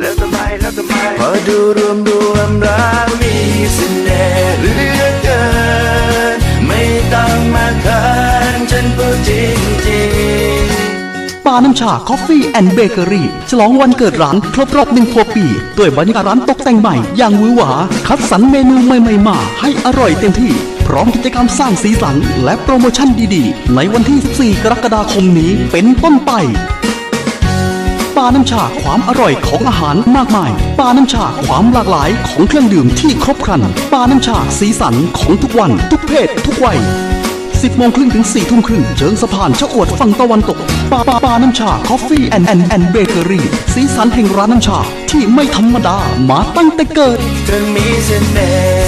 แล้วทำไมแล้วทำไมพอดูรวมรวมแล้วมีเสน่ห์เหลือเกิน ไม่ต้องมาเขินฉันพูดจริงจริงปาน้ำชาคอฟฟี่แอนด์เบเกอรี่ฉลองวันเกิดร้านครบรอบหนึ่งพวปีด้วยบรรยากาศร้านตกแต่งใหม่ อย่างหวือหวา คัดสรรเมนูใหม่ๆมา ให้อร่อยเต็มที่ พร้อมกิจกรรมสร้างสีสันและโปรโมชั่นดีๆ ในวันที่ 14 กรกฎาคมนี้เป็นต้นไป ปาน้ำชาความอร่อยของอาหารมากมาย ปาน้ำชาความหลากหลายของเครื่องดื่มที่ครบครัน ปาน้ำชาสีสันของทุกวัน ทุกเพศ ทุกวัย10โมงครึ่งถึง4ทุ่มครึ่งเชิงสะพานชะอวดฝั่งตะวันตกปาปาปาน้ำชาคอฟฟี่แอนด์แอนด์แอนด์เบเกอรี่สีสันแห่งร้านน้ำชาที่ไม่ธรรมดามาตั้งแต่เกิดเธอมีเสน่ห์